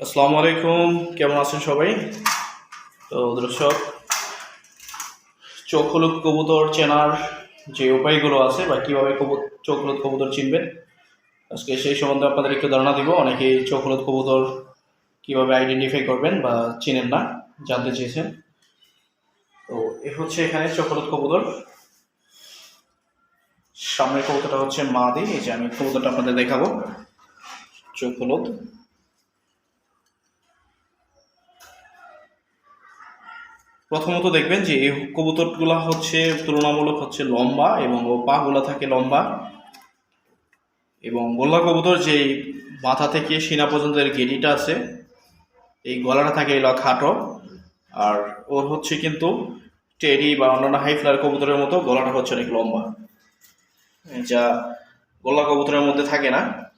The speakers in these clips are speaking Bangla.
আসসালামু আলাইকুম, কেমন আছেন সবাই? তো দর্শক, চোখ হলুদ কবুতর চেনার যে উপায়গুলো আছে বা কীভাবে কবু চোখ হলুদ কবুতর চিনবেন, আজকে সেই সম্বন্ধে আপনাদের একটু ধারণা দিব। অনেকেই চোখ হলুদ কবুতর কীভাবে আইডেন্টিফাই করবেন বা চিনেন না, জানতে চেয়েছেন। তো এ হচ্ছে এখানে চোখ হলুদ কবুতর। সামনের কবুতরটা হচ্ছে মা দি এই যে আমি কবুতরটা আপনাদের দেখাবো। চোখ হলুদ। প্রথমত দেখবেন যে এই কবুতরগুলা হচ্ছে তুলনামূলক হচ্ছে লম্বা এবং ও পাগুলা থাকে লম্বা। এবং গোল্লা কবুতর যে মাথা থেকে সিনা পর্যন্ত এর গেডিটা আছে, এই গলাটা থাকে এলা খাটো। আর ওর হচ্ছে কিন্তু টেডি বা অন্যান্য হাই ফ্লার কবুতরের মতো গলাটা হচ্ছে অনেক লম্বা। যা গোল্লা কবুতরের মধ্যে থাকে না।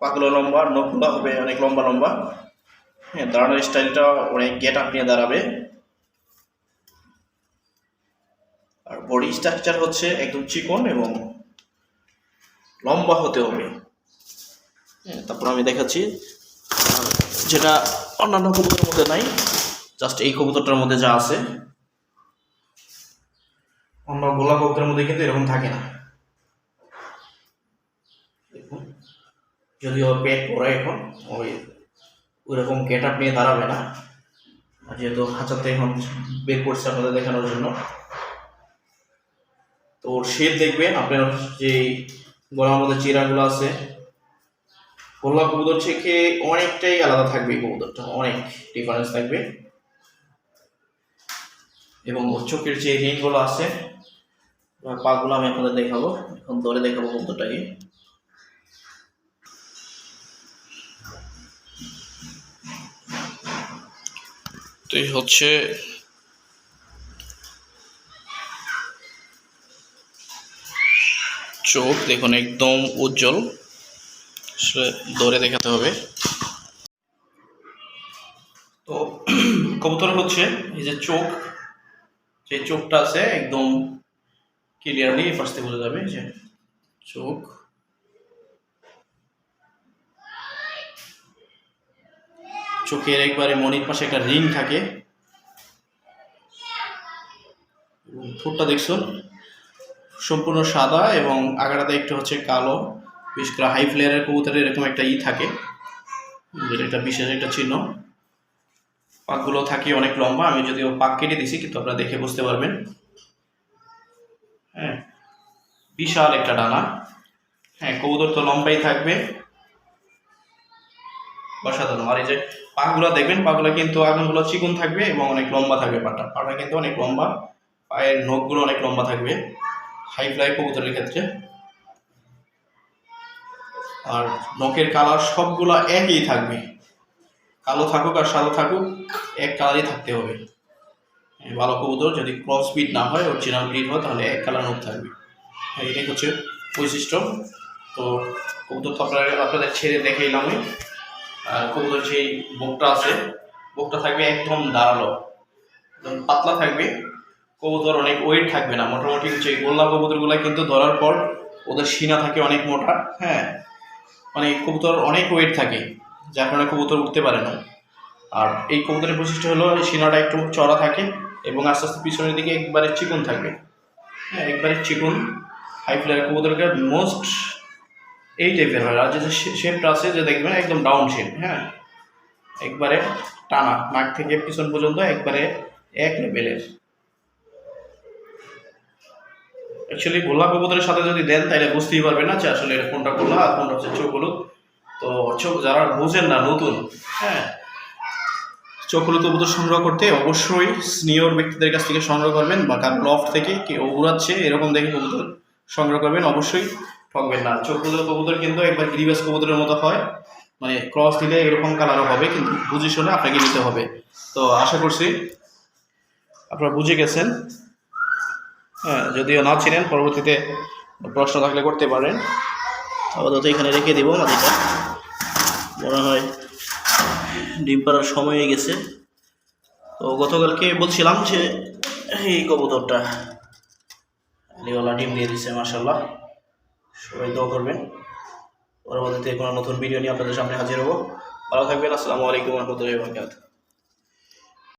পাগুলো লম্বা, নখগুলো হবে অনেক লম্বা লম্বা। হ্যাঁ দাঁড়ানোর স্টাইলটা অনেক গেট আপ নিয়ে দাঁড়াবে। আর বডি স্ট্রাকচার হচ্ছে একদম চিকন এবং লম্বা হতে হবে। হ্যাঁ তারপর আমি দেখাচ্ছি। যেটা অন্যান্য কবুতরের মধ্যে নাই জাস্ট এই কবুতরটার মধ্যে যা আছে। অন্য গোলা কবুতরের মধ্যে কিন্তু এরকম থাকে না। যদিও পেট পড়ে এখন, ওই ওইরকম গেট আপ নিয়ে দাঁড়াবে না। যেহেতু খাঁচাতে এখন বের করছে আপনাদের দেখানোর জন্য। তো শেপ দেখবেন, আপনার যে গলার মধ্যে চিরাগুলো আছে গোল্লা কবুতর থেকে অনেকটাই আলাদা থাকবে কবুতরটা, অনেক ডিফারেন্স থাকবে। এবং চোখের যে রিংগুলো আছে পাগুলো আমি আপনাদের দেখাবো, এখন ধরে দেখাবো কবুতরটাকে। তো এই হচ্ছে চোখ দেখুন একদম উজ্জ্বল। দৌড়ে দেখাতে হবে। তো কবুতর হচ্ছে এই যে চোখ, যে চোখটা আছে একদম ক্লিয়ারলি ফার্স্ট থেকে বোঝা যাবে যে চোখ। চোখের একবারে মনির পাশে একটা রিং থাকে। ঠোঁটটা দেখছুন? সম্পূর্ণ সাদা এবং আগাটাতে একটু হচ্ছে কালো। বিশেষ করে হাই ফ্লেয়ারের কবুতরের এরকম একটা ই থাকে, যেটা একটা বিশেষ একটা চিহ্ন। পাকগুলো থাকে অনেক লম্বা, আমি যদিও পাক কেটে দিছি কিন্তু আপনারা দেখে বুঝতে পারবেন। হ্যাঁ বিশাল একটা ডানা। হ্যাঁ কবুতর তো লম্বাই থাকবে। অসাধারণ। আর এই যে পাগুলো দেখবেন পাগুলো কিন্তু আগুনগুলো চিকন থাকবে এবং অনেক লম্বা থাকবে পাটা। পাটা কিন্তু অনেক লম্বা পায়ের নখগুলো অনেক লম্বা থাকবে হাই ফ্লাই কবুতরের ক্ষেত্রে। আর নখের কালার সবগুলো একই থাকবে। কালো থাকুক আর সাদা থাকুক এক কালারই থাকতে হবে। ভালো কবুতর যদি ক্রস ব্রিড না হয় অরিজিনাল ব্রিড হয় তাহলে এক কালার নখ থাকবে। হ্যাঁ, এটাই হচ্ছে বৈশিষ্ট্য। তো কবুতর তো আপনারা আপনাদের ছেড়ে দেখে এলামই। কবুতর যেই বুকটা আছে, বুকটা থাকবে একদম দাঁড়াল একদম পাতলা থাকবে, কবুতর অনেক ওয়েট থাকবে না, মোটামুটি যে গোল্লা কবুতরগুলো কিন্তু ধরার পর ওদের সিনা থাকে অনেক মোটা হ্যাঁ মানে কবুতর অনেক ওয়েট থাকে, যার কারণে কবুতর উঠতে পারে না। আর এই কবুতরের বৈশিষ্ট্য হলো সিনাটা একটু চড়া থাকে এবং আস্তে আস্তে পিছনের দিকে একবারে চিকন থাকবে হ্যাঁ একবারে চিকন হাই ফ্লায়ার কবুতরকে মোস্ট এই টাইপের হয়। আর যে শেপটা আছে, যে দেখবেন একদম ডাউন শেপ হ্যাঁ? একবারে টানা, নাক থেকে পিছন পর্যন্ত একবারে এক লেভেলের অ্যাকচুয়ালি গোলাপ কবুতরের সাথে যদি দেন, তাহলে বুঝতেই পারবেন না যে আসলে কোনটা গোল্লা আর কোনটা হচ্ছে চোখ হলুদ। তো চোখ যারা বুঝেন না, নতুন হ্যাঁ? চোখ হলুদ কবুতর সংগ্রহ করতে অবশ্যই স্নিয়র ব্যক্তিদের কাছ থেকে সংগ্রহ করবেন বা কার লফট থেকে কেউ উড়াচ্ছে, এরকম দেখে কবুতর সংগ্রহ করবেন। অবশ্যই ঠকবেন না। চোখ হলুদ কবুতর কিন্তু একবার গিরিবাস কবুতরের মতো হয়। মানে ক্রস দিলে এরকম কালারও হবে, কিন্তু বুঝে শুনে আপনাকে নিতে হবে। তো আশা করছি আপনারা বুঝে গেছেন। হ্যাঁ যদিও না ছিলেন পরবর্তীতে প্রশ্ন থাকলে করতে পারেন। আপাতত এখানে রেখে দিব মাটিটা। মনে হয় ডিম পাড়ার সময় হয়ে গেছে। তো গতকালকে বলছিলাম যে এই কবুতরটা, আলিওয়ালা ডিম দিয়ে দিচ্ছে মাসাল্লাহ সবাই দোয়া করবেন। পরবর্তীতে কোনো নতুন ভিডিও নিয়ে আপনাদের সামনে হাজির হব। ভালো থাকবেন, আসসালামু আলাইকুম রহমতুল্লাহ